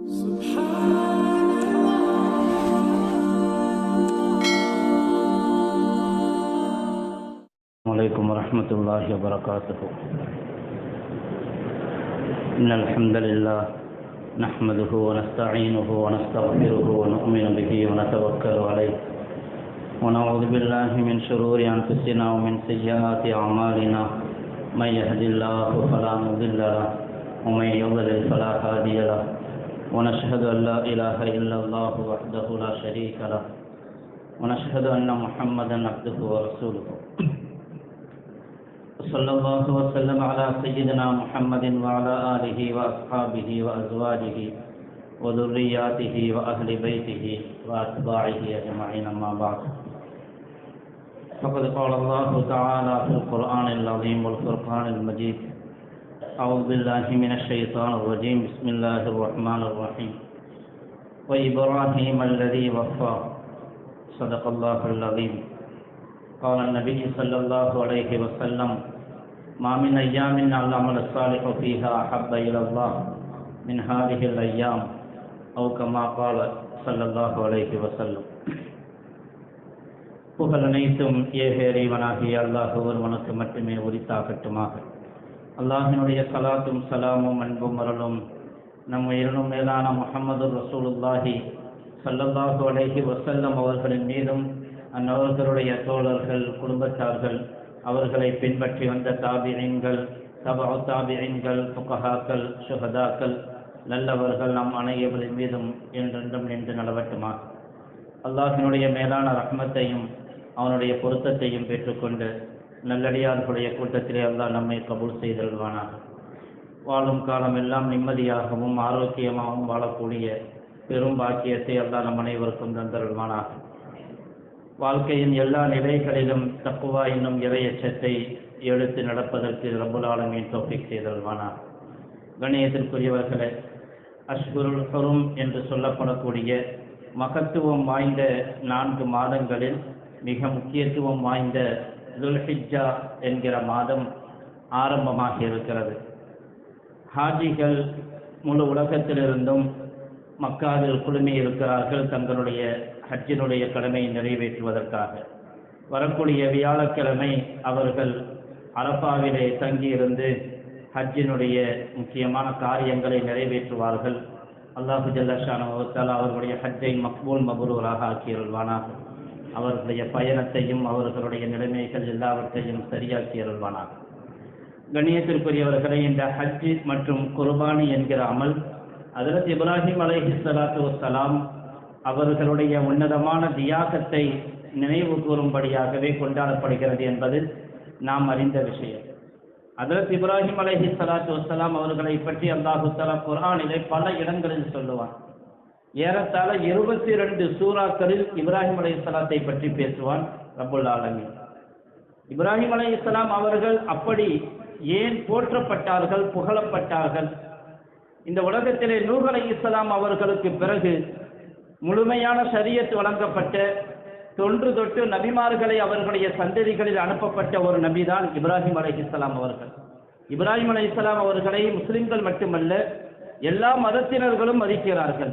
عليكم ورحمة الله وبركاته إن الحمد لله نحمده ونستعينه ونستغفره ونؤمن به ونتوكل عليه ونعوذ بالله من شرور أنفسنا ومن سيئات أعمالنا من يهد الله فلا مضل له ومن يضلل فلا هادي له. ونشهد أن لا إله إلا الله وحده لا شريك له. ونشهد أن محمدا عبده ورسوله. صلى الله وسلم على سيدنا محمد وعلى آله وأصحابه وأزواجه وذرياته وأهل بيته وأتباعه أجمعين أما بعد. فقد قال الله تعالى في القرآن العظيم والفرقان المجيد. أعوذ بالله من الشيطان الرجيم بسم الله الرحمن الرحيم وإبراهيم الذي وفى صدق الله العظيم قال النبي صلى الله عليه وسلم ما من أيام العمل الصالح فيها أحب إلى الله من هذه الأيام أو كما قال صلى الله عليه وسلم புகழ் அனைத்தும் ஏக இறைவனாகிய அல்லாஹ் ஒருவனுக்கு மட்டுமே உரித்தாகட்டுமாக அல்லாஹினுடைய சலாத்தும் சலாமும் அன்பும் அருளும் நம் உயிரினும் மேலான முகமது ரசூலுல்லாஹி சல்லல்லாஹு அலைஹி வசல்லம் அவர்களின் மீதும் அந்நவர்களுடைய தோழர்கள் குடும்பத்தார்கள் அவர்களை பின்பற்றி வந்த தாபியன்கள் தபா தாபியன்கள் புகஹாக்கள் சுகதாக்கள் நல்லவர்கள் நம் அனைவரின் மீதும் என்றென்றும் நின்று நலவட்டுமா? அல்லாஹினுடைய மேலான ரஹ்மத்தையும் அவனுடைய பொருத்தத்தையும் பெற்றுக்கொண்டு நல்லடியார்களுடைய கூட்டத்திலே அல்லாஹ் நம்மை கபூல் செய்தல்வானாக வாழும் காலம் எல்லாம் நிம்மதியாகவும் ஆரோக்கியமாகவும் வாழக்கூடிய பெரும் பாக்கியத்தை அல்லாஹ் நம் அனைவருக்கும் தந்தருள்வானாக. வாழ்க்கையின் எல்லா நிலைகளிலும் தப்புவா என்னும் இறையச்சத்தை எடுத்து நடப்பதற்கு ரப்புல் ஆலமீன் தோப்பிக் செய்தல்வானார் கணேசத்திற்குரியவர்களே அஷ்குருல் ஹரும் என்று சொல்லப்படக்கூடிய மகத்துவம் வாய்ந்த நான்கு மாதங்களில் மிக முக்கியத்துவம் வாய்ந்த துல்ஹிஜா என்கிற மாதம் ஆரம்பமாக இருக்கிறது ஹாஜிகள் முழு உலகத்திலிருந்தும் மக்காவில் குழுமி இருக்கிறார்கள் தங்களுடைய ஹஜ்ஜினுடைய கடமையை நிறைவேற்றுவதற்காக. வரக்கூடிய வியாழக்கிழமை அவர்கள் அரப்பாவிலே தங்கியிருந்து ஹஜ்ஜினுடைய முக்கியமான காரியங்களை நிறைவேற்றுவார்கள். அல்லாஹு ஜல்லஷானவத்தால் அவர்களுடைய ஹஜ்ஜை மக்பூல் மபுரூராக ஆக்கியருள்வானாக. அவர்களுடைய பயணத்தையும் அவர்களுடைய நிலைமைகள் எல்லாவற்றையும் சரியாக்கியருள்வானாக கண்ணியத்திற்குரியவர்களை இந்த ஹஜ்ஜி மற்றும் குர்பானி என்கிற அமல் அதரத் இப்ராஹிம் அலஹி சலாத்து வசலாம் அவர்களுடைய உன்னதமான தியாகத்தை நினைவு கூறும்படியாகவே கொண்டாடப்படுகிறது என்பது நாம் அறிந்த விஷயம். அதரத் இப்ராஹிம் அலஹி சலாத்து வசலாம் அவர்களை பற்றி அல்லாஹு தலா குரானிலே பல இடங்களில் சொல்லுவான். ஏறத்தாழ இருபத்தி ரெண்டு சூறாக்களில் இப்ராஹிம் அலை இஸ்லாத்தை பற்றி பேசுவான் ரபுல் ஆலமி இப்ராஹிம் அலை இஸ்லாம் அவர்கள் அப்படி ஏன் போற்றப்பட்டார்கள் புகழப்பட்டார்கள்? இந்த உலகத்திலே நூர் அலை இஸ்லாம் அவர்களுக்கு பிறகு முழுமையான சரியத் வழங்கப்பட்ட தொன்று தொட்டு நபிமார்களை அவர்களுடைய சந்ததிகளில் அனுப்பப்பட்ட ஒரு நபிதான் இப்ராஹிம் அலை இஸ்லாம் அவர்கள். இப்ராஹிம் அலை இஸ்லாம் அவர்களை முஸ்லிம்கள் மட்டுமல்ல எல்லா மதத்தினர்களும் மதிக்கிறார்கள்.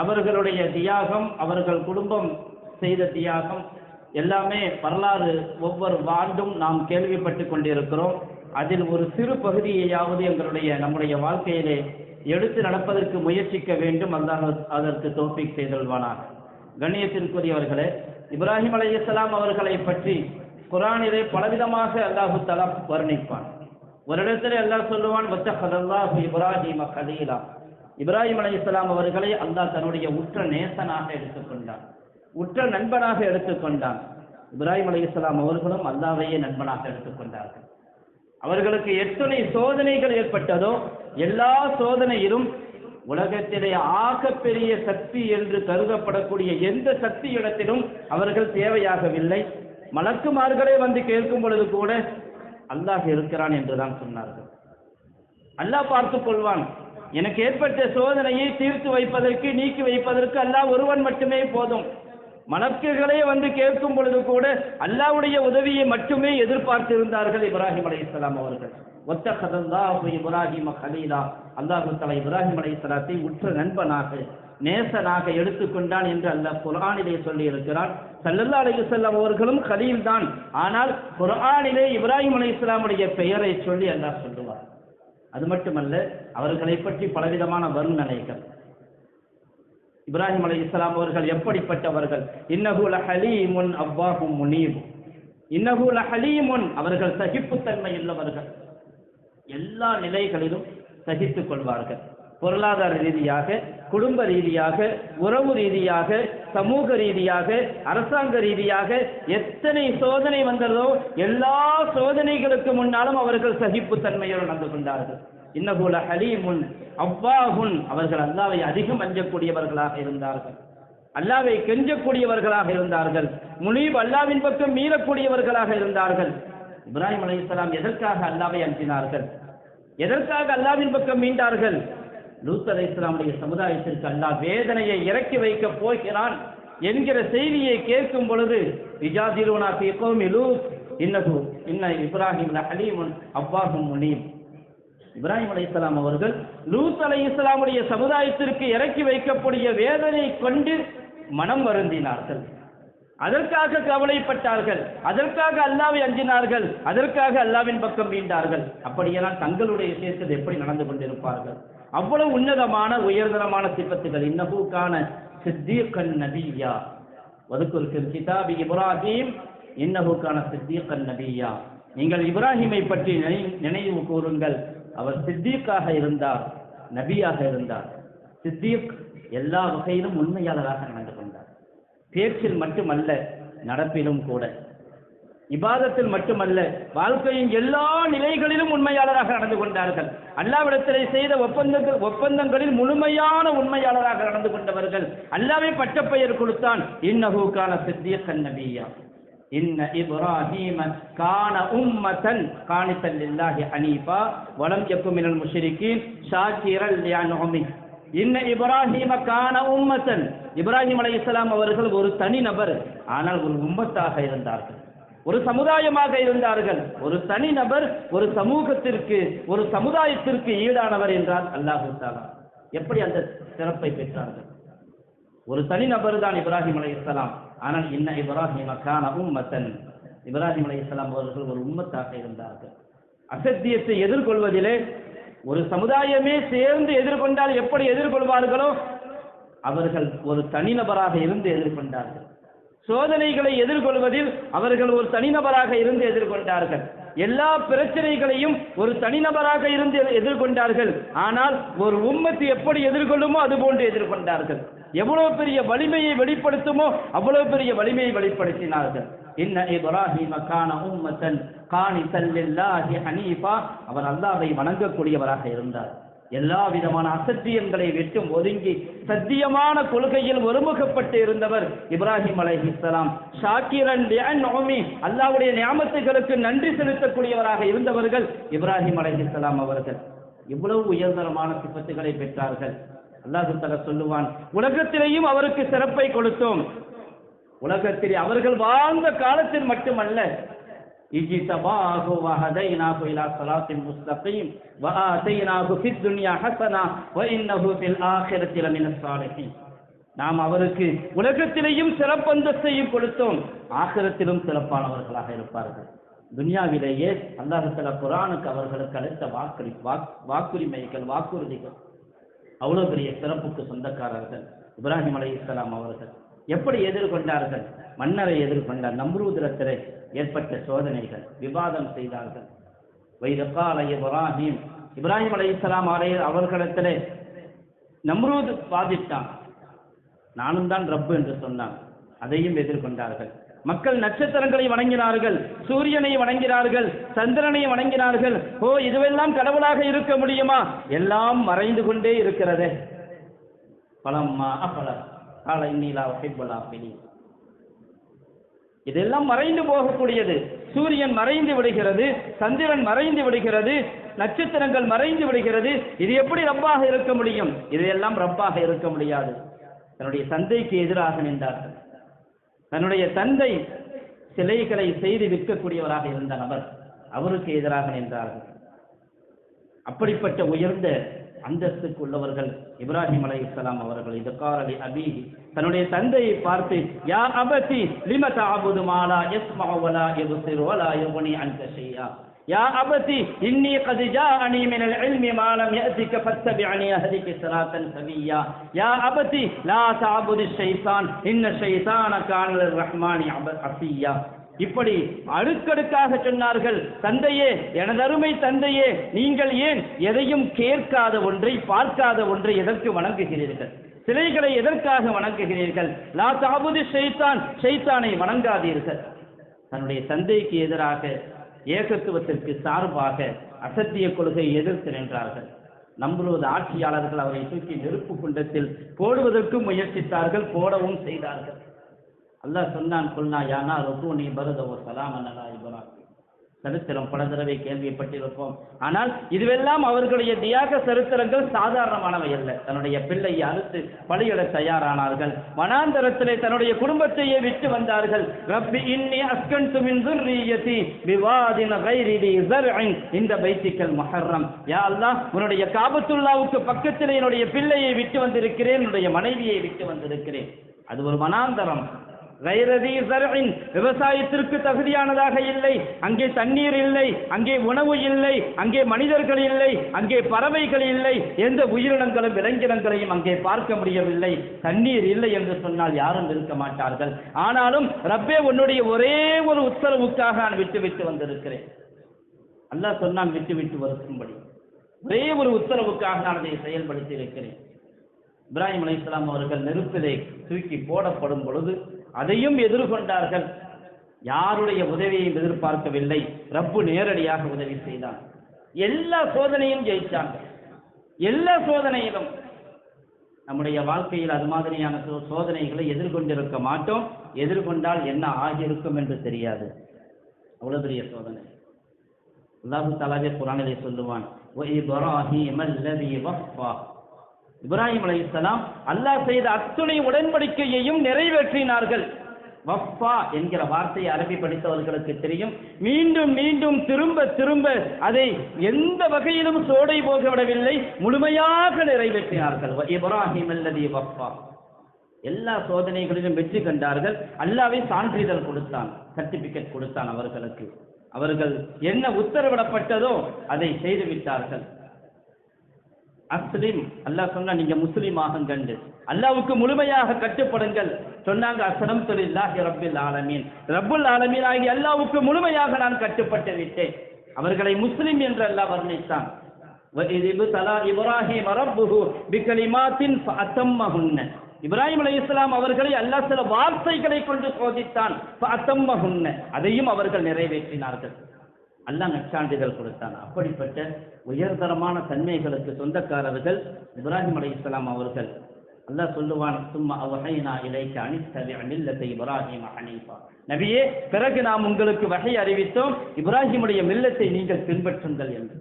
அவர்களுடைய தியாகம் அவர்கள் குடும்பம் செய்த தியாகம் எல்லாமே வரலாறு ஒவ்வொரு ஆண்டும் நாம் கேள்விப்பட்டு கொண்டிருக்கிறோம். அதில் ஒரு சிறு பகுதியையாவது எங்களுடைய நம்முடைய வாழ்க்கையிலே எடுத்து நடப்பதற்கு முயற்சிக்க வேண்டும். அல்லாஹ் அதற்கு தோப்பிக் செய்தல்வானாக. கண்ணியத்திற்குரியவர்களே இப்ராஹிம் அலையாம் அவர்களை பற்றி குரானிலே பலவிதமாக அல்லாஹு தலா வர்ணிப்பான். ஒரு இடத்துல அல்லாஹ் சொல்லுவான் வச்ச கதல்லாஹு கலீலா. இப்ராஹிம் அலி இஸ்லாம் அவர்களை அல்லாஹ் தன்னுடைய உற்ற நேசனாக எடுத்துக்கொண்டான். உற்ற நண்பனாக எடுத்துக்கொண்டான். இப்ராஹிம் அலி இஸ்லாம் அவர்களும் அல்லாவையே நண்பனாக எடுத்துக்கொண்டார்கள். அவர்களுக்கு எத்தனை சோதனைகள் ஏற்பட்டதோ எல்லா சோதனையிலும் உலகத்திலே ஆகப்பெரிய சக்தி என்று கருதப்படக்கூடிய எந்த சக்தி இடத்திலும் அவர்கள் தேவையாகவில்லை. மலக்குமார்களே வந்து கேட்கும் பொழுது கூட அல்லாஹ் இருக்கிறான் என்றுதான் சொன்னார்கள். அல்லாஹ் பார்த்துக் கொள்வான். எனக்கு ஏற்பட்ட சோதனையை தீர்த்து வைப்பதற்கு நீக்கி வைப்பதற்கு அல்லாஹ் ஒருவன் மட்டுமே போதும். மலக்குகளே வந்து கேட்கும் பொழுது கூட அல்லாவுடைய உதவியை மட்டுமே எதிர்பார்த்திருந்தார்கள் இப்ராஹிம் அலைஹிஸ்ஸலாம் அவர்கள். ஒத்த கதந்தா இப்ராஹிம் ஹலீலா. அல்லாஹு தலா இப்ராஹிம் இஸ்லாத்தை உற்ற நண்பனாக நேசனாக எடுத்துக்கொண்டான் என்று அல்லாஹ் குரானிலே சொல்லி இருக்கிறான் சல்லல்லா அலைஹிஸ்ஸலாம் அவர்களும் ஹலீல் தான். ஆனால் குரானிலே இப்ராஹிம் இஸ்லாமுடைய பெயரை சொல்லி அல்லாஹ் சொல்லுவார் அது மட்டுமல்ல அவர்களை பற்றி பலவிதமான வர்ணனைகள். இப்ராஹிம் அலி இஸ்லாம் அவர்கள் எப்படிப்பட்டவர்கள்? இன்னகுல ஹலீமுன் அவ்வாஹும் முனீபு இன்னகுல ஹலீமுன் அவர்கள் சகிப்புத்தன்மை உள்ளவர்கள் எல்லா நிலைகளிலும் சகித்துக் கொள்வார்கள். பொருளாதார ரீதியாக குடும்ப ரீதியாக உறவு ரீதியாக சமூக ரீதியாக அரசாங்க ரீதியாக எத்தனை சோதனை வந்ததோ எல்லா சோதனைகளுக்கு முன்னாலும் அவர்கள் சகிப்புத்தன்மையோடு நடந்து கொண்டார்கள். இன்னகுல ஹலீமுன் அவ்வாஹுன். அவர்கள் அல்லாவை அதிகம் அஞ்சக்கூடியவர்களாக இருந்தார்கள். அல்லாவை கெஞ்சக்கூடியவர்களாக இருந்தார்கள். முனீப் அல்லாவின் பக்கம் மீறக்கூடியவர்களாக இருந்தார்கள். இப்ராஹிம் அலி எதற்காக அல்லாவை அஞ்சினார்கள்? எதற்காக அல்லாவின் பக்கம் மீண்டார்கள்? லூத் அலை இஸ்லாமுடைய சமுதாயத்திற்கு அல்லாஹ் வேதனையை இறக்கி வைக்கப் போகிறான் என்கிற செய்தியை கேட்கும் பொழுது விஜாதிருனா ஃபீ லூத் இன்னகு இன்ன இப்ராஹிம் ஹலீமுன் அப்பாஹும் முனீம். இப்ராஹிம் அலைஹிஸ்ஸலாம் அவர்கள் லூத் அலை இஸ்லாமுடைய சமுதாயத்திற்கு இறக்கி வைக்கக்கூடிய வேதனை கொண்டு மனம் வருந்தினார்கள். அதற்காக கவலைப்பட்டார்கள் அதற்காக அல்லாவை அஞ்சினார்கள் அதற்காக அல்லாவின் பக்கம் மீண்டார்கள் அப்படியெல்லாம் தங்களுடைய விஷயத்தில் எப்படி நடந்து கொண்டிருப்பார்கள்? அவ்வளவு உன்னதமான உயர்தரமான சிப்பத்துகள் இன்னபூக்கான சித்தீக்கன் நபியா. வதுக்குருக்கு கிதாபி இப்ராஹிம். இன்னஹுக்கான சித்தீக்கன் நபியா. நீங்கள் இப்ராஹிமை பற்றி நினை நினைவு கூறுங்கள். அவர் சித்தீக்காக இருந்தார் நபியாக இருந்தார். சித்தீக் எல்லா வகையிலும் உண்மையாளராக நடந்து கொண்டார். பேச்சில் மட்டுமல்ல நடப்பிலும் கூட. இபாதத்தில் மட்டுமல்ல வாழ்க்கையின் எல்லா நிலைகளிலும் உண்மையாளராக நடந்து கொண்டார்கள். அல்லாவிடத்திலே செய்த ஒப்பந்தங்கள் ஒப்பந்தங்களில் முழுமையான உண்மையாளராக நடந்து கொண்டவர்கள். அல்லாவே பட்டப்பெயர் கொடுத்தான். இன்னஹூக்கான சித்தியக்கன் நபியா. இன்ன இப்ராஹீம கான உம்மதன் காணித்தல் இல்லாஹி அனீபா வலம் யக்கும் மினல் ஷாக்கிரல் யானோமி இன்ன இப்ராஹிம கான உம்மதன். இப்ராஹிம் அலைஹிஸ்ஸலாம் அவர்கள் ஒரு தனி நபர். ஆனால் ஒரு உம்மத்தாக இருந்தார்கள். ஒரு சமுதாயமாக இருந்தார்கள். ஒரு தனி நபர் ஒரு சமூகத்திற்கு ஒரு சமுதாயத்திற்கு ஈடானவர் என்றால் அல்லாஹு தாலா எப்படி அந்த சிறப்பை பெற்றார்கள்? ஒரு தனி நபர் தான் இப்ராஹிம் அலைஹிஸ்ஸலாம் ஆனால் இன்ன இப்ராஹிம் கான உம்மத்தன். இப்ராஹிம் அலைஹிஸ்ஸலாம் அவர்கள் ஒரு உம்மத்தாக இருந்தார்கள். அசத்தியத்தை எதிர்கொள்வதிலே ஒரு சமுதாயமே சேர்ந்து எதிர்கொண்டால் எப்படி எதிர்கொள்வார்களோ? அவர்கள் ஒரு தனிநபராக இருந்து எதிர்கொண்டார்கள். சோதனைகளை எதிர்கொள்வதில் அவர்கள் ஒரு தனிநபராக இருந்து எதிர்கொண்டார்கள். எல்லா பிரச்சனைகளையும் ஒரு தனிநபராக இருந்து எதிர்கொண்டார்கள். ஆனால் ஒரு உம்மத்து எப்படி எதிர்கொள்ளுமோ அது போன்று எதிர்கொண்டார்கள். எவ்வளவு பெரிய வலிமையை வெளிப்படுத்துமோ அவ்வளவு பெரிய வலிமையை வெளிப்படுத்தினார்கள். இன்ன இப்ராஹிம கான உம்மத்தன் காணி தல்லில்லாஹி ஹனீஃபா. அவர் அல்லாஹ்வை வணங்கக்கூடியவராக இருந்தார். எல்லா விதமான அசத்தியங்களை விட்டும் ஒதுங்கி சத்தியமான கொள்கையில் ஒருமுகப்பட்டு இருந்தவர் இப்ராஹிம் அலைஹிஸ்ஸலாம். ஷாக்கிரன் நோமி அல்லாவுடைய நியாமத்துகளுக்கு நன்றி செலுத்தக்கூடியவராக இருந்தவர்கள் இப்ராஹிம் அலைஹிஸ்ஸலாம் அவர்கள். இவ்வளவு உயர்தரமான சிப்பத்துகளை பெற்றார்கள். அல்லாஹு தஆலா சொல்லுவான் உலகத்திலேயும் அவருக்கு சிறப்பை கொடுத்தோம். உலகத்திலே அவர்கள் வாழ்ந்த காலத்தில் மட்டுமல்ல اجتباه وهديناه إلى صراط مستقيم وآتيناه في الدنيا حسنة وإنه في الآخرة لمن الصالحين நாம் அவருக்கு உலகத்திலேயும் சிறப்பந்தஸ்தையும் கொடுத்தோம் ஆகிரத்திலும் சிறப்பானவர்களாக இருப்பார்கள் துனியாவிலேயே அல்லாஹல குரானுக்கு அவர்களுக்கு அளித்த வாக்களி வாக் வாக்குரிமைகள் வாக்குறுதிகள் அவ்வளவு பெரிய சிறப்புக்கு சொந்தக்காரர்கள் இப்ராஹிம் அலை இஸ்லாம் அவர்கள் எப்படி எதிர்கொண்டார்கள்? மன்னரை எதிர்கொண்டார். நம்ரூதிரத்திலே ஏற்பட்ட சோதனைகள் விவாதம் செய்தார்கள். வைதகால இப்ராஹிம் இப்ராஹிம் அலி இஸ்லாம் அவர்களிடத்திலே நம்ரூது வாதிட்டான். நானும் தான் ரப்பு என்று சொன்னான். அதையும் எதிர்கொண்டார்கள். மக்கள் நட்சத்திரங்களை வணங்கினார்கள் சூரியனை வணங்கினார்கள் சந்திரனை வணங்கினார்கள். ஓ இதுவெல்லாம் கடவுளாக இருக்க முடியுமா? எல்லாம் மறைந்து கொண்டே இருக்கிறதே. பலம்மா அபல கால இன்னிலா வகைபலா பிடி இதெல்லாம் மறைந்து போகக்கூடியது சூரியன் மறைந்து விடுகிறது சந்திரன் மறைந்து விடுகிறது நட்சத்திரங்கள் மறைந்து விடுகிறது இது எப்படி ரப்பாக இருக்க முடியும் இதையெல்லாம் ரப்பாக இருக்க முடியாது தன்னுடைய தந்தைக்கு எதிராக நின்றார்கள் தன்னுடைய தந்தை சிலைகளை செய்து விற்கக்கூடியவராக இருந்த நபர் அவருக்கு எதிராக நின்றார்கள் அப்படிப்பட்ட உயர்ந்த அந்தஸ்துக்கு உள்ளவர்கள் இப்ராஹிம் அலைஹிஸ்ஸலாம் அவர்கள் இது காரலி அபி தன்னுடைய தந்தையை பார்த்து யா அபதி லிம தஅபுது மாலா யஸ்மஉ வலா யப்சிரு வலா யுக்னி அன்க ஷையா يا أبتي إني قد جاءني من العلم ما لم يأتك فاتبعني أهدك صراطا سويا يا أبتي لا تعبد الشيطان إن الشيطان كان للرحمن عصيا இப்படி அடுக்கடுக்காக சொன்னார்கள் தந்தையே எனதருமை தந்தையே நீங்கள் ஏன் எதையும் கேட்காத ஒன்றை பார்க்காத ஒன்றை எதற்கு வணங்குகிறீர்கள்? சிலைகளை எதற்காக வணங்குகிறீர்கள்? லா தாபுது ஷைத்தான் ஷைத்தானை வணங்காதீர்கள். தன்னுடைய தந்தைக்கு எதிராக ஏகத்துவத்திற்கு சார்பாக அசத்திய கொள்கையை எதிர்த்து நின்றார்கள். நம்புவது ஆட்சியாளர்கள் அவரை தூக்கி நெருப்பு குண்டத்தில் போடுவதற்கும் முயற்சித்தார்கள் போடவும் செய்தார்கள். அல்லாஹ் சொன்னான் கொல்னா யானா ரொக்கு நீ பருதவோ சலாம் அல்லா இபராக்கு சரித்திரம் பல தடவை கேள்விப்பட்டிருப்போம். ஆனால் இதுவெல்லாம் அவர்களுடைய தியாக சரித்திரங்கள் சாதாரணமானவை அல்ல. தன்னுடைய பிள்ளையை அறுத்து பலியிட தயாரானார்கள். வனாந்தரத்திலே தன்னுடைய குடும்பத்தையே விட்டு வந்தார்கள். ரப்பி இன்னி அஸ்கன்து மின் துர்ரியதி விவாதின கைரிடி ஜர்இன் இந்த பைத்திக்கல் மஹர்ரம். யா அல்லாஹ் உன்னுடைய காபத்துல்லாவுக்கு பக்கத்தில் என்னுடைய பிள்ளையை விட்டு வந்திருக்கிறேன் என்னுடைய மனைவியை விட்டு வந்திருக்கிறேன். அது ஒரு மனாந்தரம் விவசாயத்திற்கு தகுதியானதாக இல்லை. அங்கே தண்ணீர் இல்லை அங்கே உணவு இல்லை அங்கே மனிதர்கள் இல்லை அங்கே பறவைகள் இல்லை. எந்த உயிரினங்களும் விலங்கினங்களையும் அங்கே பார்க்க முடியவில்லை. தண்ணீர் இல்லை என்று சொன்னால் யாரும் இருக்க மாட்டார்கள். ஆனாலும் ரப்பே உன்னுடைய ஒரே ஒரு உத்தரவுக்காக நான் விட்டு விட்டு வந்திருக்கிறேன். அல்லாஹ் சொன்னான் விட்டு விட்டு வரும்படி. ஒரே ஒரு உத்தரவுக்காக நான் அதை செயல்படுத்தி இருக்கிறேன். இப்ராஹிம் அலைஹிஸ்ஸலாம் அவர்கள் நெருப்பிலே தூக்கி போடப்படும் பொழுது அதையும் எதிர்கொண்டார்கள். யாருடைய உதவியையும் எதிர்பார்க்கவில்லை. ரப்பு நேரடியாக உதவி செய்தான் எல்லா சோதனையும் ஜெயிச்சாங்க. எல்லா சோதனையிலும். நம்முடைய வாழ்க்கையில் அது மாதிரியான சோ- சோதனைகளை எதிர்கொண்டிருக்க மாட்டோம். எதிர்கொண்டால் என்ன ஆகியிருக்கும் என்று தெரியாது. அவ்வளவு பெரிய சோதனை. அல்லாஹு தலாவே குரானிலே சொல்லுவான் இப்ராஹிம் அலை இஸ்லாம் அல்லாஹ் செய்த அத்துணை உடன்படிக்கையையும் நிறைவேற்றினார்கள். வஃபா என்கிற வார்த்தையை அரபி படித்தவர்களுக்கு தெரியும். மீண்டும் மீண்டும் திரும்ப திரும்ப அதை எந்த வகையிலும் சோடை போகவிடவில்லை. முழுமையாக நிறைவேற்றினார்கள். இப்ராஹிம் அல்லது வஃபா. எல்லா சோதனைகளிலும் வெற்றி கண்டார்கள். அல்லாவே சான்றிதழ் கொடுத்தான் சர்டிபிகேட் கொடுத்தான் அவர்களுக்கு. அவர்கள் என்ன உத்தரவிடப்பட்டதோ அதை செய்துவிட்டார்கள். அஸ்லிம் அல்லாஹ் சொன்னா நீங்க முஸ்லீம் ஆகுங்கண்டு. அல்லாவுக்கு முழுமையாக கட்டுப்படுங்கள். சொன்னாங்க அசனம் தொழிலாகி ரப்பில் ஆலமீன். ரப்புல் ஆலமீன் ஆகிய அல்லாவுக்கு முழுமையாக நான் கட்டுப்பட்டு விட்டேன். அவர்களை முஸ்லிம் என்று அல்லாஹ் வர்ணித்தான். இப்ராஹிம் ரப்புஹு பிகலிமாத்தின் இப்ராஹிம் அலி இஸ்லாம் அவர்களை அல்லா சில வார்த்தைகளை கொண்டு சோதித்தான். அத்தம்மஹுன்ன அதையும் அவர்கள் நிறைவேற்றினார்கள். அல்லாஹ் நற்சான்றிதழ் கொடுத்தான். அப்படிப்பட்ட உயர்தரமான தன்மைகளுக்கு சொந்தக்காரர்கள் இப்ராஹிம் அலைஹிஸ்ஸலாம் அவர்கள். அல்லாஹ் சொல்லுவான் சும்மா அவஹைனா இலைக்கு அனித்தவி அமில்லத்தை இப்ராஹிம் ஹனீஃபா. நபியே பிறகு நாம் உங்களுக்கு வகை அறிவித்தோம் இப்ராஹிமுடைய மில்லத்தை நீங்கள் பின்பற்றுங்கள் என்று.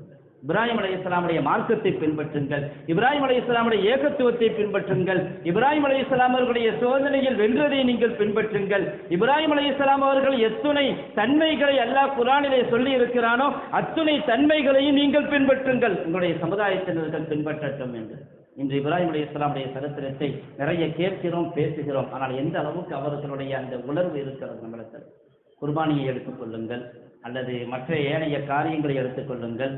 இப்ராஹிம் அலி இஸ்லாமுடைய மார்க்கத்தை பின்பற்றுங்கள். இப்ராஹிம் அலி இஸ்லாமுடைய ஏகத்துவத்தை பின்பற்றுங்கள். இப்ராஹிம் அலி இஸ்லாம் அவர்களுடைய சோதனையில் வென்றதை நீங்கள் பின்பற்றுங்கள். இப்ராஹிம் அலி இஸ்லாம் அவர்கள் எத்துணை தன்மைகளை அல்லாஹ் குரானிலே சொல்லி இருக்கிறானோ அத்துணை தன்மைகளையும் நீங்கள் பின்பற்றுங்கள். உங்களுடைய சமுதாயத்தினர்கள் பின்பற்றட்டும் என்று. இன்று இப்ராஹிம் அலி இஸ்லாமுடைய சரித்திரத்தை நிறைய கேட்கிறோம் பேசுகிறோம். ஆனால் எந்த அளவுக்கு அவர்களுடைய அந்த உணர்வு இருக்கிறது நம்மளுக்கு குர்பானியை எடுத்துக்கொள்ளுங்கள் அல்லது மற்ற ஏனைய காரியங்களை எடுத்துக்கொள்ளுங்கள்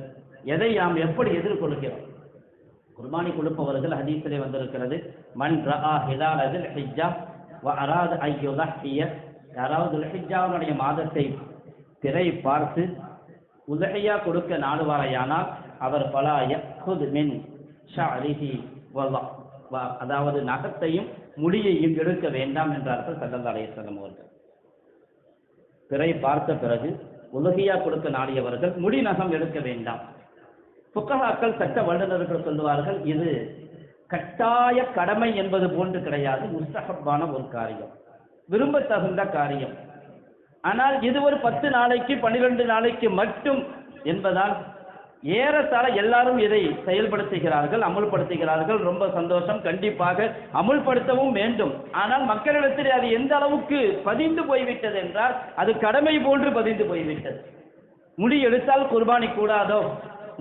எதை நாம் எப்படி எதிர்கொள்கிறோம்? குர்பானி கொடுப்பவர்கள் ஹதீஸிலே வந்திருக்கிறது மன் ரஹா ஹிலாலதில் ஹிஜா வ ஐயோதா ஐயுதஹிய யாராவது ஹிஜ்ஜாவுடைய மாதத்தை திரை பார்த்து உதஹியா கொடுக்க நாடுவாரையானால் அவர் பலா யக்குத் மின் ஷஅரிஹி வல்லா வா அதாவது நகத்தையும் முடியையும் எடுக்க வேண்டாம் என்றார்கள் சல்லல்லாஹு அலைஹி அவர்கள். பிறை பார்த்த பிறகு உலகியா கொடுக்க நாடியவர்கள் முடி நகம் எடுக்க வேண்டாம் புக்ககாக்கள் சட்ட வல்லுநர்கள் சொல்லுவார்கள் இது கட்டாய கடமை என்பது போன்று கிடையாது முஸ்தகப்பான ஒரு காரியம். விரும்பத்தகுந்த காரியம். ஆனால் இது ஒரு பத்து நாளைக்கு பன்னிரண்டு நாளைக்கு மட்டும் என்பதால் ஏறத்தாழ எல்லாரும் இதை செயல்படுத்துகிறார்கள் அமுல்படுத்துகிறார்கள். ரொம்ப சந்தோஷம். கண்டிப்பாக அமுல்படுத்தவும் வேண்டும். ஆனால் மக்களிடத்தில் அது எந்த அளவுக்கு பதிந்து போய்விட்டது என்றால் அது கடமை போன்று பதிந்து போய்விட்டது. முடி எடுத்தால் குர்பானி கூடாதோ?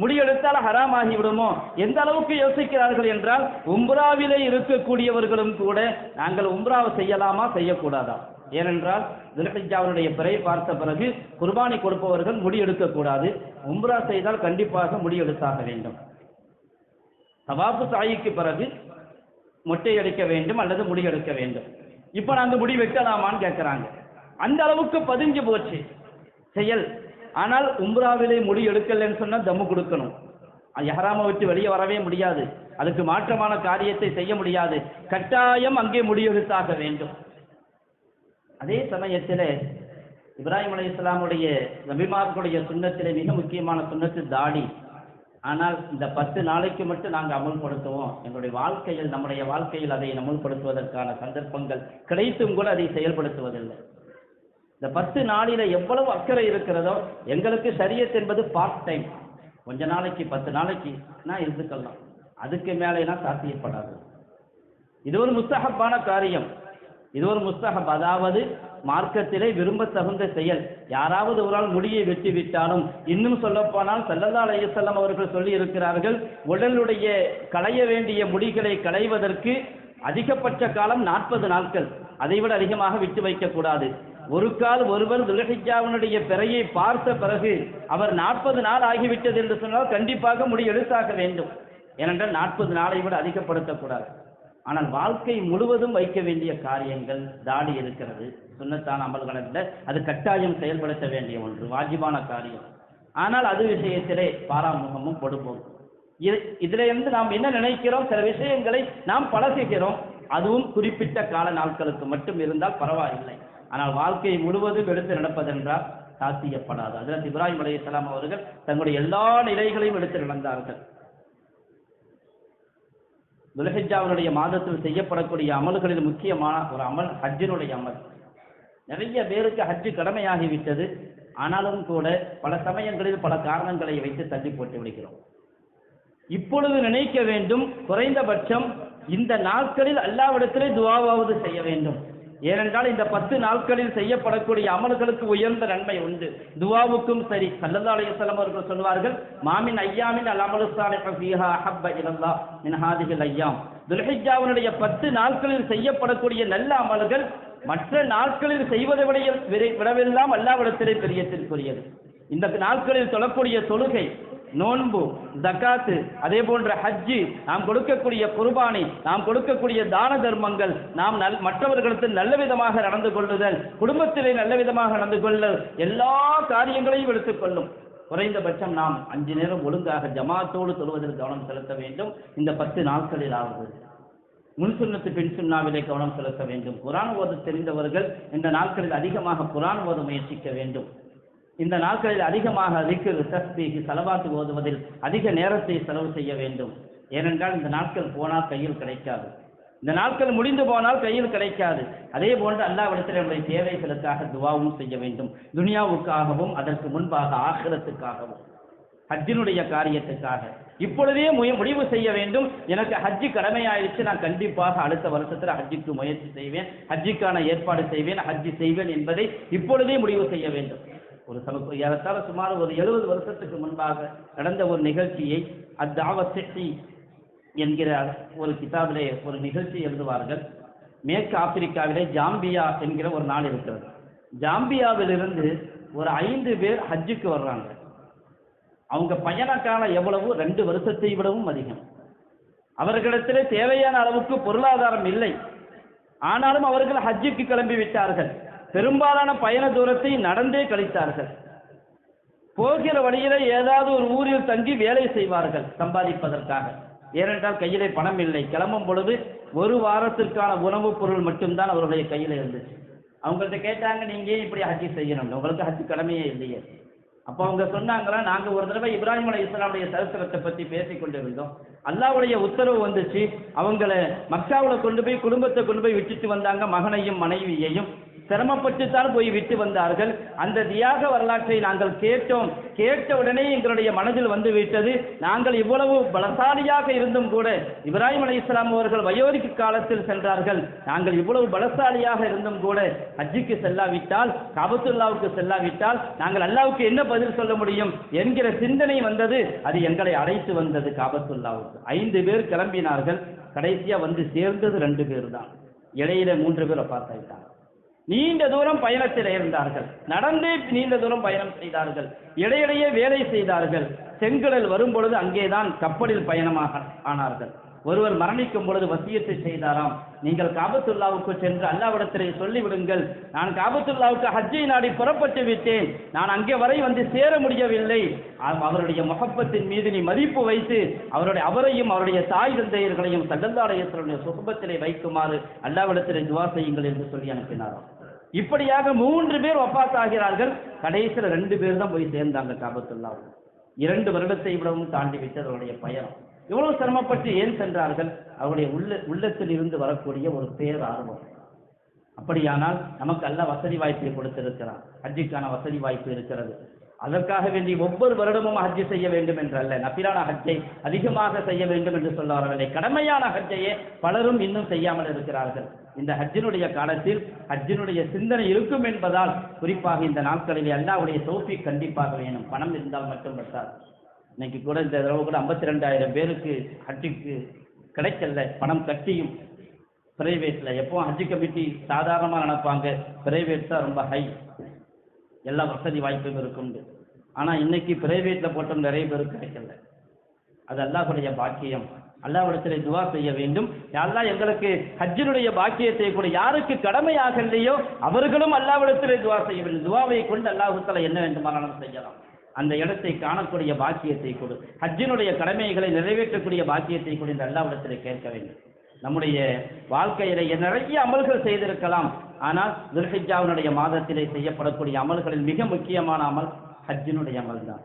முடியெடுத்தால் ஹராம் ஆகிவிடுமோ எந்த அளவுக்கு யோசிக்கிறார்கள் என்றால் உம்ராவிலே இருக்கக்கூடியவர்களும் கூட நாங்கள் உம்ராவை செய்யலாமா செய்யக்கூடாதா? ஏனென்றால் துல்ஹிஜாவுடைய பிறை பார்த்த பிறகு குர்பானி கொடுப்பவர்கள் முடி எடுக்கக்கூடாது உம்ரா செய்தால் கண்டிப்பாக முடியெடுத்தாக வேண்டும். தவாப்பு சாயிக்கு பிறகு முட்டையடிக்க வேண்டும் அல்லது முடி எடுக்க வேண்டும். இப்போ நாங்கள் முடி வெட்டலாமான்னு கேட்குறாங்க அந்த அளவுக்கு பதிஞ்சு போச்சு. செயல். ஆனால் உம்ராவிலே முடி எடுக்கலைன்னு சொன்னால் தம்மு கொடுக்கணும். எஹராமை விட்டு வெளியே வரவே முடியாது. அதுக்கு மாற்றமான காரியத்தை செய்ய முடியாது. கட்டாயம் அங்கே முடியெடுத்தாக வேண்டும். அதே சமயத்தில் இப்ராஹிம் அலி இஸ்லாமுடைய நபிமார்களுடைய சுண்ணத்திலே மிக முக்கியமான சுண்ணத்து தாடி. ஆனால் இந்த பத்து நாளைக்கு மட்டும் நாங்கள் அமுல்படுத்துவோம். எங்களுடைய வாழ்க்கையில் நம்முடைய வாழ்க்கையில் அதை அமுல்படுத்துவதற்கான சந்தர்ப்பங்கள் கிடைத்தும் கூட அதை செயல்படுத்துவதில்லை. இந்த பத்து நாளில எவ்வளவு அக்கறை இருக்கிறதோ எங்களுக்கு சரியத் என்பது பார்ட் டைம் கொஞ்ச நாளைக்கு பத்து நாளைக்கு நான் இருந்துக்கலாம். அதுக்கு மேலேனா சாத்தியப்படாது. இது ஒரு முஸ்தகப்பான காரியம். இது ஒரு முஸ்தஹப் அதாவது மார்க்கத்திலே விரும்ப தகுந்த செயல். யாராவது ஒரு ஆள் முடியை வெட்டி விட்டாலும் இன்னும் சொல்லப்போனால் சல்லல்லா அலையசல்லம் அவர்கள் சொல்லி இருக்கிறார்கள் உடலுடைய களைய வேண்டிய முடிகளை களைவதற்கு அதிகபட்ச காலம் நாற்பது நாட்கள். அதைவிட அதிகமாக விட்டு வைக்கக்கூடாது. ஒரு கால் ஒருவர் துலகிஜாவினுடைய பிறையை பார்த்த பிறகு அவர் நாற்பது நாள் ஆகிவிட்டது என்று சொன்னால் கண்டிப்பாக முடி எடுத்தாக வேண்டும். ஏனென்றால் நாற்பது நாளை விட அதிகப்படுத்தக்கூடாது ஆனால் வாழ்க்கை முழுவதும் வைக்க வேண்டிய காரியங்கள் தாடி இருக்கிறது சுண்ணத்தான அமல்கள் அது கட்டாயம் செயல்படுத்த வேண்டிய ஒன்று வாஜிபான காரியம். ஆனால் அது விஷயத்திலே பாராமுகமும் கொடுப்போம். இது இதுல இருந்து நாம் என்ன நினைக்கிறோம்? சில விஷயங்களை நாம் பழகுகிறோம். அதுவும் குறிப்பிட்ட கால நாட்களுக்கு மட்டும் இருந்தால் பரவாயில்லை. ஆனால் வாழ்க்கை முழுவதும் எடுத்து நடப்பதென்றால் சாத்தியப்படாது. அதில் இப்ராஹிம் அலைஹிஸ்ஸலாம் அவர்கள் தங்களுடைய எல்லா நிலைகளையும் எடுத்து நடந்தார்கள். துலஹிஜாவினுடைய மாதத்தில் செய்யப்படக்கூடிய அமல்களில் முக்கியமான ஒரு அமல் ஹஜ்ஜினுடைய அமல். நிறைய பேருக்கு ஹஜ்ஜு கடமையாகிவிட்டது. ஆனாலும் கூட பல சமயங்களில் பல காரணங்களை வைத்து தள்ளி போட்டு விடுகிறோம். இப்பொழுது நினைக்க வேண்டும் குறைந்தபட்சம் இந்த நாட்களில் அல்லாவிடத்திலே துவாவாவது செய்ய வேண்டும். ஏனென்றால் இந்த பத்து நாட்களில் செய்யப்படக்கூடிய அமல்களுக்கு உயர்ந்த நன்மை உண்டு. துவாவுக்கும் சரி. சல்லல்லா அலைஹிஸ்ஸலாம் அவர்கள் சொல்வார்கள் மாமின் ஐயாமின் அல் அமலு ஐயாம். துல்ஹிஜ்ஜாவினுடைய பத்து நாட்களில் செய்யப்படக்கூடிய நல்ல அமல்கள் மற்ற நாட்களில் செய்வதை விட விடவெல்லாம் அல்லாவிடத்திலே பெரியத்திற்குரியது. இந்த நாட்களில் தொழக்கூடிய தொழுகை நோன்பு தக்காத்து அதே போன்ற ஹஜ்ஜி நாம் கொடுக்கக்கூடிய குர்பானி நாம் கொடுக்கக்கூடிய தான தர்மங்கள் நாம் நல் மற்றவர்களுக்கு நல்ல விதமாக நடந்து கொள்ளுதல் குடும்பத்திலே நல்ல விதமாக நடந்து கொள்ளுதல் எல்லா காரியங்களையும் எடுத்துக்கொள்ளும் குறைந்தபட்சம் நாம் அஞ்சு நேரம் ஒழுங்காக ஜமாத்தோடு தொழுவதில் கவனம் செலுத்த வேண்டும். இந்த பத்து நாட்களில் ஆகுது முன் சுண்ணத்து பின் சுண்ணாவிலே கவனம் செலுத்த வேண்டும். குரான் ஓத தெரிந்தவர்கள் இந்த நாட்களில் அதிகமாக குரான் ஓத முயற்சிக்க வேண்டும். இந்த நாட்களில் அதிகமாக திக்ர் தஸ்பீஹ் செலவாக்கு ஓதுவதில் அதிக நேரத்தை செலவு செய்ய வேண்டும். ஏனென்றால் இந்த நாட்கள் போனால் கையில் கிடைக்காது. இந்த நாட்கள் முடிந்து போனால் கையில் கிடைக்காது. அதே போன்று அல்லாவிடத்தில் நம்முடைய தேவைகளுக்காக துவாவும் செய்ய வேண்டும். துனியாவுக்காகவும் அதற்கு முன்பாக ஆகிரத்துக்காகவும் ஹஜ்ஜினுடைய காரியத்துக்காக. இப்பொழுதே முடிவு செய்ய வேண்டும். எனக்கு ஹஜ்ஜி கடமையாயிடுச்சு நான் கண்டிப்பாக அடுத்த வருஷத்தில் ஹஜ்ஜிக்கு முயற்சி செய்வேன். ஹஜ்ஜிக்கான ஏற்பாடு செய்வேன் ஹஜ்ஜி செய்வேன் என்பதை இப்பொழுதே முடிவு செய்ய வேண்டும். ஒரு சம ஏறத்தாழ சுமார் ஒரு எழுபது வருஷத்துக்கு முன்பாக நடந்த ஒரு நிகழ்ச்சியை அத்தாவத்தி என்கிற ஒரு கிதாபிலே ஒரு நிகழ்ச்சி எழுதுவார்கள். மேற்கு ஆப்பிரிக்காவிலே ஜாம்பியா என்கிற ஒரு நாடு இருக்கிறது. ஜாம்பியாவிலிருந்து ஒரு ஐந்து பேர் ஹஜ்ஜுக்கு வர்றாங்க. அவங்க பயண காலம் எவ்வளவு? ரெண்டு வருஷத்தை விடவும் அதிகம். அவர்களிடத்திலே தேவையான அளவுக்கு பொருளாதாரம் இல்லை. ஆனாலும் அவர்கள் ஹஜ்ஜுக்கு கிளம்பி விட்டார்கள். பெரும்பாலான பயண தூரத்தை நடந்தே கழித்தார்கள். போகிற வழியில ஏதாவது ஒரு ஊரில் தங்கி வேலை செய்வார்கள் சம்பாதிப்பதற்காக. ஏனென்றால் கையிலே பணம் இல்லை. கிளம்பும் பொழுது ஒரு வாரத்திற்கான உணவுப் பொருள் மட்டும்தான் அவருடைய கையில் இருந்துச்சு. அவங்கள்ட்ட கேட்டாங்க நீங்க ஏன் இப்படி ஹஜ்ஜி செய்யணும்? உங்களுக்கு ஹஜ்ஜி கடமையே இல்லையே. அப்போ அவங்க சொன்னாங்களா நாங்கள் ஒரு தடவை இப்ராஹிம் அலி இஸ்லாமுடைய சரித்திரத்தை பற்றி பேசிக் கொண்டிருந்தோம். அல்லாவுடைய உத்தரவு வந்துச்சு. அவங்கள மக்காவில் கொண்டு போய் குடும்பத்தை கொண்டு போய் விட்டுட்டு வந்தாங்க. மகனையும் மனைவியையும் சிரமப்பட்டுத்தான் போய் விட்டு வந்தார்கள். அந்த தியாக வரலாற்றை நாங்கள் கேட்டோம். கேட்ட உடனே எங்களுடைய மனதில் வந்து விட்டது. நாங்கள் இவ்வளவு பலசாலியாக இருந்தும் கூட இப்ராஹிம் அலி இஸ்லாம் அவர்கள் வயோதிக்கு காலத்தில் சென்றார்கள். நாங்கள் இவ்வளவு பலசாலியாக இருந்தும் கூட ஹஜ்ஜிக்கு செல்லாவிட்டால் கபத்துல்லாவுக்கு செல்லாவிட்டால் நாங்கள் அல்லாவுக்கு என்ன பதில் சொல்ல முடியும் என்கிற சிந்தனை வந்தது. அது எங்களை அழைத்து வந்தது காபத்துல்லாவுக்கு. ஐந்து பேர் கிளம்பினார்கள். கடைசியா வந்து சேர்ந்தது ரெண்டு பேர் தான். இடையில மூன்று பேரை பார்த்தாயிட்டாங்க. நீண்ட தூரம் பயணத்தில் இருந்தார்கள். நடந்தே நீண்ட தூரம் பயணம் செய்தார்கள். இடையிடையே வேலை செய்தார்கள். செங்கடல் வரும் பொழுது அங்கேதான் கப்பலில் பயணமாக ஆனார்கள். ஒருவர் மரணிக்கும் பொழுது வசியத்தை செய்தாராம். நீங்கள் காபத்துல்லாவுக்கு சென்று அல்லாவிடத்திலே சொல்லிவிடுங்கள். நான் காபத்துல்லாவுக்கு ஹஜ்ஜை நாடி புறப்பட்டு விட்டேன். நான் அங்கே வரை வந்து சேர முடியவில்லை. அவருடைய முகப்பத்தின் மீது நீ மதிப்பு வைத்து அவருடைய அவரையும் அவருடைய தாய் தந்தையர்களையும் சகல்லாலயத்தினுடைய சுகபத்திலே வைக்குமாறு அல்லாவிடத்திலே துவா செய்யுங்கள் என்று சொல்லி அனுப்பினாராம். இப்படியாக மூன்று பேர் ஒப்பாத்தாகிறார்கள். கடைசியில் ரெண்டு பேர் தான் போய் சேர்ந்தாங்க காபத்துல்லாவுக்கு இரண்டு வருடத்தை விடவும் தாண்டி விட்டது அவருடைய பயணம். இவ்வளவு சிரமப்பட்டு ஏன் சென்றார்கள்? அவருடைய உள்ள உள்ளத்தில் இருந்து வரக்கூடிய ஒரு பேர் ஆர்வம். அப்படியானால் நமக்கு அல்ல வசதி வாய்ப்பை கொடுத்திருக்கிறார். ஹஜ்ஜிக்கான வசதி வாய்ப்பு இருக்கிறது. அதற்காக வேண்டி ஒவ்வொரு வருடமும் ஹஜ்ஜு செய்ய வேண்டும் என்றல்ல. நபிலான ஹஜ்ஜை அதிகமாக செய்ய வேண்டும் என்று சொல்ல வரவில்லை. கடமையான ஹஜ்ஜையே பலரும் இன்னும் செய்யாமல் இருக்கிறார்கள். இந்த ஹஜ்ஜினுடைய காலத்தில் ஹஜ்ஜினுடைய சிந்தனை இருக்கும் என்பதால் குறிப்பாக இந்த நாட்களில் அல்லாவுடைய தோஃபி கண்டிப்பாக வேணும். பணம் இருந்தால் மட்டும் பட்டார் இன்னைக்கு கூட இந்த தடவை கூட ஐம்பத்தி ரெண்டாயிரம் பேருக்கு ஹஜ்ஜுக்கு கிடைக்கல. பணம் கட்டியும் பிரைவேட்டில் எப்போ ஹஜ்ஜு கமிட்டி சாதாரணமாக நினைப்பாங்க. பிரைவேட் தான் ரொம்ப ஹை. எல்லா வசதி வாய்ப்பும் இருக்குண்டு. ஆனால் இன்னைக்கு பிரைவேட்டில் போட்டோம் நிறைய பேருக்கு கிடைக்கல. அது அல்லாஹுடைய பாக்கியம். அல்லாவிடத்தில் துவா செய்ய வேண்டும். அல்லாஹ் எங்களுக்கு ஹஜ்ஜினுடைய பாக்கியத்தை கூட யாருக்கு கடமையாகலையோ அவர்களும் அல்லாவிடத்தில் துவா செய்ய வேண்டும். துவாவை கொண்டு அல்லாஹுத்தல என்ன வேண்டுமானாலும் செய்யலாம். அந்த இடத்தை காணக்கூடிய பாக்கியத்தை கொடு. ஹஜ்ஜினுடைய கடமைகளை நிறைவேற்றக்கூடிய பாக்கியத்தை கொடு இந்த அல்லாவிடத்தில் கேட்க வேண்டும். நம்முடைய வாழ்க்கையில நிறைய அமல்கள் செய்திருக்கலாம். ஆனால் துர்ஹிஜாவினுடைய மாதத்திலே செய்யப்படக்கூடிய அமல்களில் மிக முக்கியமான அமல் ஹஜ்ஜினுடைய அமல் தான்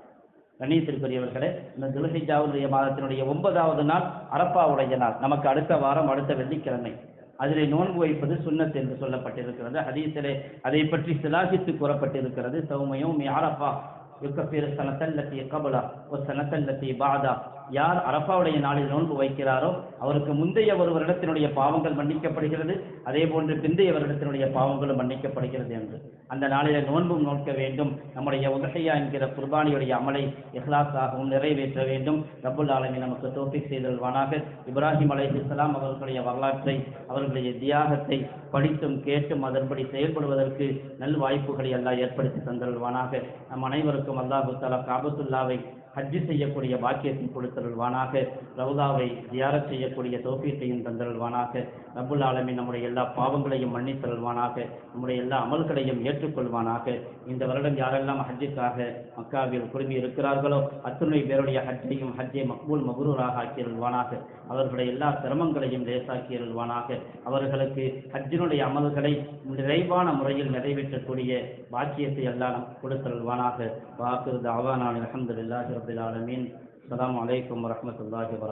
கணேசருக்குரியவர்களே இந்த துல்ஹிஜாவுடைய மாதத்தினுடைய ஒன்பதாவது நாள் அரப்பாவுடைய நாள். நமக்கு அடுத்த வாரம் அடுத்த வெள்ளிக்கிழமை. அதிலே நோன்பு வைப்பது சுண்ணத் என்று சொல்லப்பட்டிருக்கிறது. ஹதீஸிலே அதை பற்றி சிலாகித்து கூறப்பட்டிருக்கிறது. சௌமயம் அரப்பா யுக்கஃபீர் சனத்தல்லத்தி கபலா ஒரு சனத்தல்லத்தி பாதா. யார் அரபாவுடைய நாளில் நோன்பு வைக்கிறாரோ அவருக்கு முந்தைய ஒரு வருடத்தினுடைய பாவங்கள் மன்னிக்கப்படுகிறது. அதே போன்று பிந்தைய வருடத்தினுடைய பாவங்களும் மன்னிக்கப்படுகிறது என்று. அந்த நாளில நோன்பும் நோக்க வேண்டும். நம்முடைய உதகையா என்கிற குர்பானியுடைய அமலை இஹ்லாஸாகவும் நிறைவேற்ற வேண்டும். ரபுல் ஆலமி நமக்கு தோப்பிக் செய்தல்வானாக இப்ராஹிம் அலைஹிஸ்ஸலாம் அவர்களுடைய வரலாற்றை அவர்களுடைய தியாகத்தை படித்தும் கேட்டும் அதன்படி செயல்படுவதற்கு நல் வாய்ப்புகளை எல்லாம் ஏற்படுத்தி தந்தல்வானாக நம் அனைவருக்கும் அல்லாஹு தலா காபத்துல்லாவை ஹஜ்ஜி செய்யக்கூடிய பாக்கியத்தை கொடுத்தருள்வானாக ரவுதாவை தியாரத் செய்யக்கூடிய தோப்பீட்டையும் தந்தருள்வானாக. ரபுல் ஆலமி நம்முடைய எல்லா பாவங்களையும் மன்னித்தல்வானாக நம்முடைய எல்லா அமல்களையும் ஏற்றுக்கொள்வானாக. இந்த வருடம் யாரெல்லாம் ஹஜ்ஜுக்காக மக்காவில் குழுமி இருக்கிறார்களோ அத்துணை பேருடைய ஹஜ்ஜையும் ஹஜ்ஜை மக்பூல் மகுரூராக ஆக்கியிருவானாக அவர்களுடைய எல்லா சிரமங்களையும் லேசாக்கியருள்வானாக அவர்களுக்கு ஹஜ்ஜினுடைய அமல்களை நிறைவான முறையில் நிறைவேற்றக்கூடிய பாக்கியத்தை எல்லாம் கொடுத்தருள்வானாக வாக்கு தாவானான் அலமதுல்லாஹி ரபில் ஆலமீன். அலாம் அலைக்கும் வரமத்துல்லாஹி வர